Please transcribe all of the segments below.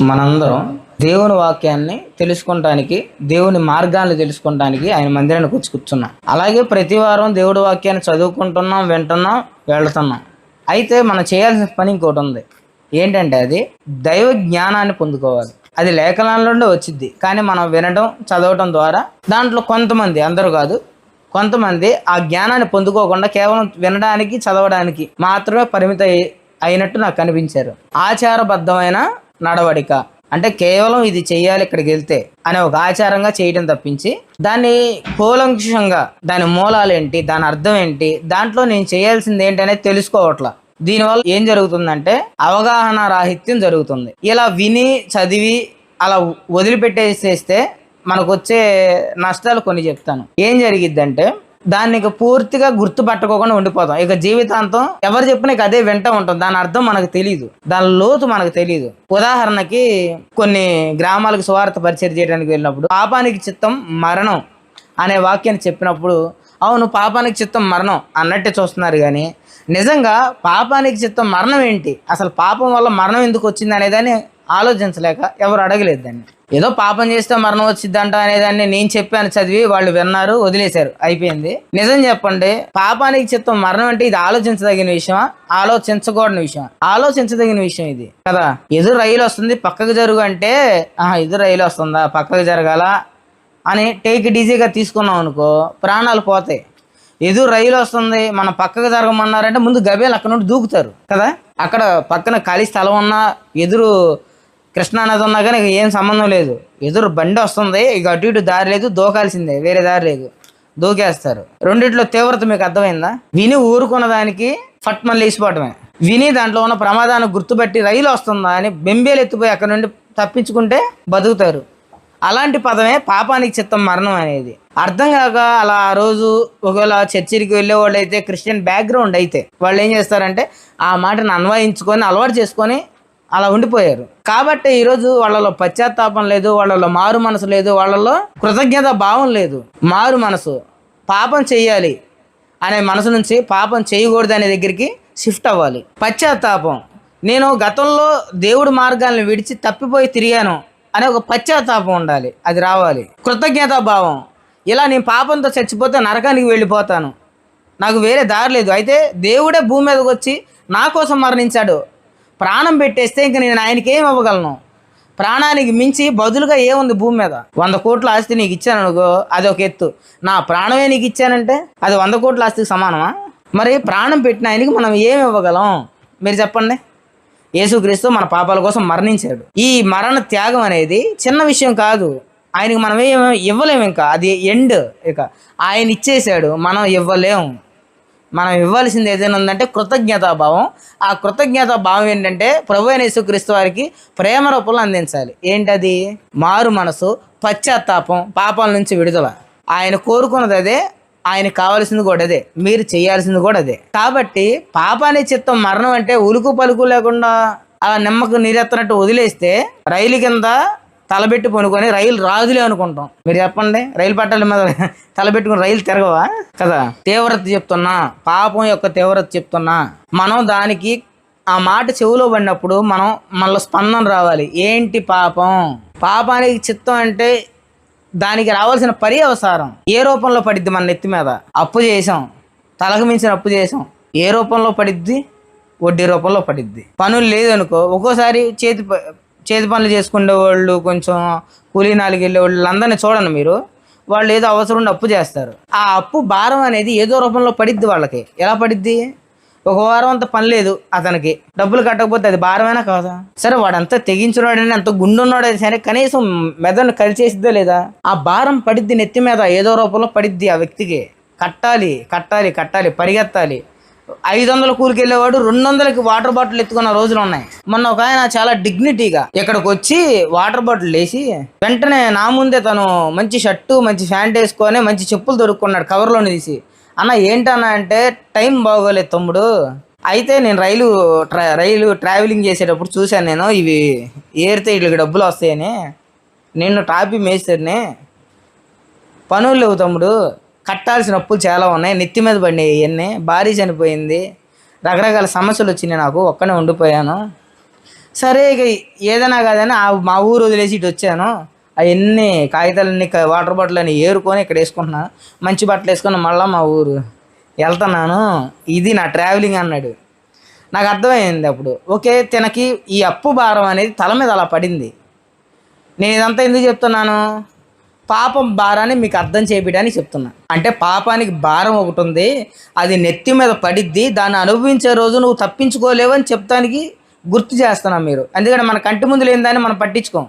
మనందరం దేవుని వాక్యాన్ని తెలుసుకుంటానికి దేవుని మార్గాన్ని తెలుసుకుంటానికి ఆయన మందిరానికి వచ్చి కూర్చున్నాం. అలాగే ప్రతి వారం దేవుడి వాక్యాన్ని చదువుకుంటున్నాం వింటున్నాం వెళ్తున్నాం. అయితే మనం చేయాల్సిన పని ఇంకోటి ఉంది. ఏంటంటే అది దైవ జ్ఞానాన్ని పొందుకోవాలి. అది లేఖనాల్లోనే వచ్చింది కానీ మనం వినడం చదవటం ద్వారా దాంట్లో కొంతమంది అందరూ కాదు కొంతమంది ఆ జ్ఞానాన్ని పొందుకోకుండా కేవలం వినడానికి చదవడానికి మాత్రమే పరిమిత అయి- అయినట్టు నాకు కనిపించారు ఆచారబద్ధమైన నడవడిక. అంటే కేవలం ఇది చేయాలి ఇక్కడికి వెళ్తే అనే ఒక ఆచారంగా చేయడం తప్పించి దాన్ని కూలంక్షంగా దాని మూలాలు ఏంటి దాని అర్థం ఏంటి దాంట్లో నేను చేయాల్సింది ఏంటనేది తెలుసుకోవట్లా. దీనివల్ల ఏం జరుగుతుందంటే అవగాహన రాహిత్యం జరుగుతుంది. ఇలా విని చదివి అలా వదిలిపెట్టేసేస్తే మనకు వచ్చే నష్టాలు కొన్ని చెప్తాను. ఏం జరిగిద్దంటే దాన్ని ఇక పూర్తిగా గుర్తుపట్టుకోకుండా ఉండిపోతాం. ఇక జీవితాంతం ఎవరు చెప్పినా ఇక అదే వింటూ ఉంటాం. దాని అర్థం మనకు తెలియదు దాని లోతు మనకు తెలియదు ఉదాహరణకి కొన్ని గ్రామాలకు స్వార్థ పరిచయం చేయడానికి వెళ్ళినప్పుడు పాపానికి చిత్తం మరణం అనే వాక్యాన్ని చెప్పినప్పుడు అవును పాపానికి చిత్తం మరణం అన్నట్టే చూస్తున్నారు కానీ నిజంగా పాపానికి చిత్తం మరణం ఏంటి? అసలు పాపం వల్ల మరణం ఎందుకు వచ్చింది అనేదాన్ని ఆలోచించలేక ఎవరు అడగలేదు దాన్ని. ఏదో పాపం చేస్తే మరణం వచ్చిందంట అనేదాన్ని నేను చెప్పాను చదివి వాళ్ళు విన్నారు వదిలేశారు అయిపోయింది. నిజం చెప్పండి పాపానికి చిత్తం మరణం అంటే ఇది ఆలోచించదగిన విషయమా? ఆలోచించకూడని విషయం ఆలోచించదగిన విషయం ఇది. కదా? ఎదురు రైలు వస్తుంది పక్కకు జరుగు అంటే ఆహా ఎదురు రైలు వస్తుందా? పక్కకు జరగాల అని టేక్ డీజీగా ఈజీగా తీసుకున్నాం అనుకో ప్రాణాలు పోతాయి. ఎదురు రైలు వస్తుంది మన పక్కకు జరగమన్నారంటే ముందు గబేలు అక్కడ నుండి దూకుతారు. కదా? అక్కడ పక్కన ఖాళీ స్థలం ఉన్నా ఎదురు కృష్ణానది ఉన్నా కానీ ఏం సంబంధం లేదు. ఎదురు బండి వస్తుంది ఇక అటు ఇటు దారి లేదు దూకాల్సిందే వేరే దారి లేదు. దూకేస్తారు. రెండిట్లో తీవ్రత మీకు అర్థమైందా? విని ఊరుకున్న దానికి ఫట్ మళ్ళీ వేసిపోవటమే. విని దాంట్లో ఉన్న ప్రమాదాన్ని గుర్తుపెట్టి రైలు వస్తుందా అని బెంబేలు ఎత్తిపోయి అక్కడ నుండి తప్పించుకుంటే బతుకుతారు. అలాంటి పదమే పాపానికి చిత్తం మరణం అనేది. అర్థం కాక అలా ఆ రోజు ఒకవేళ చర్చికి వెళ్ళే వాళ్ళు అయితే క్రిస్టియన్ బ్యాక్గ్రౌండ్ అయితే వాళ్ళు ఏం చేస్తారంటే ఆ మాటను అన్వయించుకొని అలవాటు చేసుకొని అలా ఉండిపోయారు. కాబట్టి ఈరోజు వాళ్ళలో పశ్చాత్తాపం లేదు వాళ్ళలో మారు మనసు లేదు వాళ్ళలో కృతజ్ఞత భావం లేదు. మారు మనసు పాపం చెయ్యాలి అనే మనసు నుంచి పాపం చేయకూడదు అనే దగ్గరికి షిఫ్ట్ అవ్వాలి. పశ్చాత్తాపం. నేను గతంలో దేవుడి మార్గాలను విడిచి తప్పిపోయి తిరిగాను అనే ఒక పశ్చాత్తాపం ఉండాలి. అది రావాలి. కృతజ్ఞతా భావం. ఇలా నేను పాపంతో చచ్చిపోతే నరకానికి వెళ్ళిపోతాను. నాకు వేరే దారి లేదు. అయితే దేవుడే భూమి మీదకి వచ్చి నా కోసం మరణించాడు. ప్రాణం పెట్టేస్తే ఇంక నేను ఆయనకి ఏం ఇవ్వగలను? ప్రాణానికి మించి బదులుగా ఏముంది భూమి మీద? వంద కోట్ల ఆస్తి నీకు ఇచ్చాను అనుకో అది ఒక ఎత్తు. నా ప్రాణమే నీకు ఇచ్చానంటే అది వంద కోట్ల ఆస్తికి సమానమా? మరి ప్రాణం పెట్టిన ఆయనకి మనం ఏమి ఇవ్వగలం? మీరు చెప్పండి. యేసుక్రీస్తు మన పాపాల కోసం మరణించాడు. ఈ మరణ త్యాగం అనేది చిన్న విషయం కాదు. ఆయనకి మనం ఏమి ఇవ్వలేము ఇంకా. అది ఎండ్ ఇక. ఆయన ఇచ్చేసాడు మనం ఇవ్వలేము మనం ఇవ్వాల్సింది ఏదైనా ఉందంటే కృతజ్ఞతాభావం. ఆ కృతజ్ఞతాభావం ఏంటంటే ప్రభు అయిన యేసుక్రీస్తు వారికి ప్రేమ రూపంలో అందించాలి. ఏంటది? మారు మనసు పశ్చాత్తాపం పాపాల నుంచి విడుదల. ఆయన కోరుకున్నది అదే ఆయనకు కావాల్సింది కూడా అదే మీరు చేయాల్సింది కూడా అదే. కాబట్టి పాపాని చిత్తం మరణం అంటే ఉలుకు పలుకు లేకుండా అలా నిమ్మకు నీరెత్తనట్టు వదిలేస్తే రైలు కింద తలబెట్టి పనుకొని రైలు రాదులే అనుకుంటాం. మీరు చెప్పండి రైలు పట్టాల మీద తలబెట్టుకుని రైలు తిరగవా? కదా. తీవ్రత చెప్తున్నా పాపం యొక్క తీవ్రత చెప్తున్నా. మనం దానికి ఆ మాట చెవిలో పడినప్పుడు మనం మనలో స్పందన రావాలి. ఏంటి పాపం? పాపానికి చిత్తం అంటే దానికి రావాల్సిన పర్యవసారం ఏ రూపంలో పడిద్ది మన నెత్తి మీద? అప్పు చేసాం. తలకు మించిన అప్పు చేసాం. ఏ రూపంలో పడిద్ది? వడ్డీ రూపంలో పడిద్ది. పనులు లేదనుకో ఒక్కోసారి చేతి ప- చేతి పనులు చేసుకునే వాళ్ళు కొంచెం కూలీ నాలుగు వెళ్ళే వాళ్ళు అందరినీ చూడండి మీరు. వాళ్ళు ఏదో అవసరం ఉండి అప్పు చేస్తారు. ఆ అప్పు భారం అనేది ఏదో రూపంలో పడిద్ది వాళ్ళకి. ఎలా పడిద్ది? ఒక వారం అంత పని లేదు అతనికి. డబ్బులు కట్టకపోతే అది భారమైనా కాదా? సరే వాడంతా తెగించినాడని అంత గుండున్నాడని సరే కనీసం మెదడు కలిచేసిద్దా లేదా? ఆ భారం పడిద్ది నెత్తి మీద ఏదో రూపంలో పడిద్ది ఆ వ్యక్తికి. కట్టాలి కట్టాలి కట్టాలి పరిగెత్తాలి. ఐదు వందల కూలికి వెళ్ళేవాడు రెండు వందలకి వాటర్ బాటిల్ ఎత్తుకున్న రోజులు ఉన్నాయి. మొన్న ఒక ఆయన చాలా డిగ్నిటీగా ఇక్కడికి వచ్చి వాటర్ బాటిల్ వేసి వెంటనే నా ముందే తను మంచి షర్టు మంచి ప్యాంట్ వేసుకొని మంచి చెప్పులు దొరుకున్నాడు కవర్లోని తీసి. అన్న ఏంటన్నా అంటే టైం బాగోలేదు తమ్ముడు. అయితే నేను రైలు ట్రా రైలు ట్రావెలింగ్ చేసేటప్పుడు చూశాను నేను ఇవి ఏరితే వీళ్ళకి డబ్బులు వస్తాయని. నేను టాపీ మేస్తానే పనులు లేవు తమ్ముడు. కట్టాల్సిన అప్పులు చాలా ఉన్నాయి. నెత్తి మీద పడినాయి ఇవన్నీ భారీ చనిపోయింది. రకరకాల సమస్యలు వచ్చినాయి నాకు. ఒక్కనే ఉండిపోయాను. సరే ఇక ఏదైనా కాదని ఆ మా ఊరు వదిలేసి ఇటు వచ్చాను. అవన్నీ కాగితాలన్నీ వాటర్ బాటిల్ అని ఏరుకొని ఇక్కడ వేసుకుంటున్నాను మంచి బట్టలు వేసుకొని మళ్ళీ మా ఊరు వెళ్తున్నాను. ఇది నా ట్రావెలింగ్ అన్నాడు. నాకు అర్థమైంది అప్పుడు. ఓకే తనకి ఈ అప్పు భారం అనేది తల మీద అలా పడింది. నేను ఇదంతా ఎందుకు చెప్తున్నాను? పాపం భారాన్ని మీకు అర్థం చేపించడానికి చెప్తున్నా. అంటే పాపానికి భారం ఒకటి ఉంది అది నెత్తి మీద పడిద్ది దాన్ని అనుభవించే రోజు నువ్వు తప్పించుకోలేవని చెప్తానికి గుర్తు చేస్తున్నా మీరు. ఎందుకంటే మన కంటి ముందు లేని మనం పట్టించుకోం.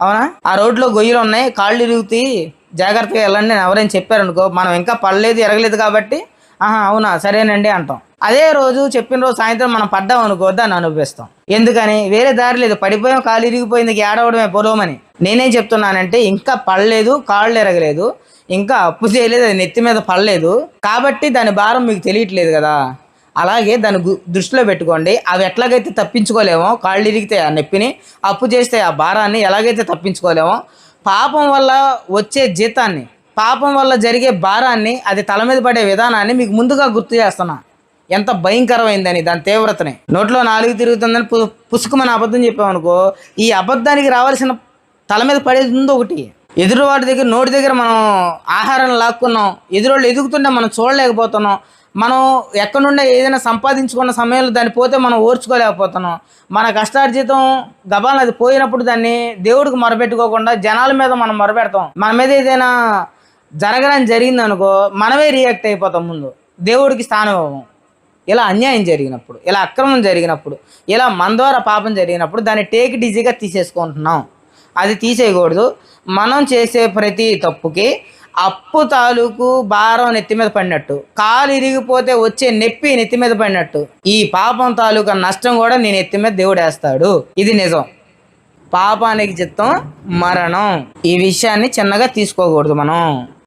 అవునా? ఆ రోడ్లో గొయ్యలు ఉన్నాయి కాళ్ళు ఇరుగుతాయి జాగ్రత్తగా వెళ్ళండి నేను ఎవరైనా చెప్పారనుకో మనం ఇంకా పడలేదు ఎరగలేదు కాబట్టి ఆహా అవునా? సరేనండి అంటాం. అదే రోజు చెప్పిన రోజు సాయంత్రం మనం పడ్డాం అనుకో దాన్ని అనుభవిస్తాం. ఎందుకని? వేరే దారి లేదు. పడిపోయాం కాలు ఇరిగిపోయింది ఏడవడమే పొలవమని నేనేం చెప్తున్నానంటే ఇంకా పడలేదు కాళ్ళు ఎరగలేదు ఇంకా అప్పు చేయలేదు అది నెత్తి మీద పడలేదు. కాబట్టి దాని భారం మీకు తెలియట్లేదు కదా. అలాగే దాన్ని దృష్టిలో పెట్టుకోండి. అవి ఎట్లాగైతే తప్పించుకోలేమో కాళ్ళు ఇరిగితే ఆ నొప్పిని అప్పు చేస్తే ఆ భారాన్ని ఎలాగైతే తప్పించుకోలేమో పాపం వల్ల వచ్చే జీతాన్ని పాపం వల్ల జరిగే భారాన్ని అది తల మీద పడే విధానాన్ని మీకు ముందుగా గుర్తు చేస్తున్నా. ఎంత భయంకరమైందని దాని తీవ్రతని. నోట్లో నాలుగు తిరుగుతుందని పు పుసుకుమని అబద్ధం చెప్పామనుకో ఈ అబద్ధానికి రావాల్సిన తల మీద పడేది ఉంది ఒకటి. ఎదురువాడి దగ్గర నోటి దగ్గర మనం ఆహారం లాక్కున్నాం ఎదురోళ్ళు ఎదుగుతుంటే మనం చూడలేకపోతున్నాం మనం ఎక్కడి ఏదైనా సంపాదించుకున్న సమయంలో దాన్ని పోతే మనం ఓర్చుకోలేకపోతున్నాం. మన కష్టార్జితం గబాలను అది పోయినప్పుడు దాన్ని దేవుడికి మొరపెట్టుకోకుండా జనాల మీద మనం మొరపెడతాం. మన మీద ఏదైనా జరగడం జరిగింది అనుకో మనమే రియాక్ట్ అయిపోతాం ముందు. దేవుడికి స్థానం ఇవ్వము ఇలా అన్యాయం జరిగినప్పుడు ఇలా అక్రమం జరిగినప్పుడు ఇలా మన ద్వారా పాపం జరిగినప్పుడు దాన్ని టేక్ ఇట్ ఈజీగా తీసేసుకుంటున్నాం. అది తీసేయకూడదు. మనం చేసే ప్రతి తప్పుకి అప్పు తాలూకు భారం నెత్తి మీద పడినట్టు కాలు ఇరిగిపోతే వచ్చే నొప్పి నెత్తి మీద పడినట్టు ఈ పాపం తాలూకా నష్టం కూడా నేను ఎత్తి మీద దేవుడు వేస్తాడు. ఇది నిజం. పాపానికి చిత్తం మరణం. ఈ విషయాన్ని చిన్నగా తీసుకోకూడదు మనం.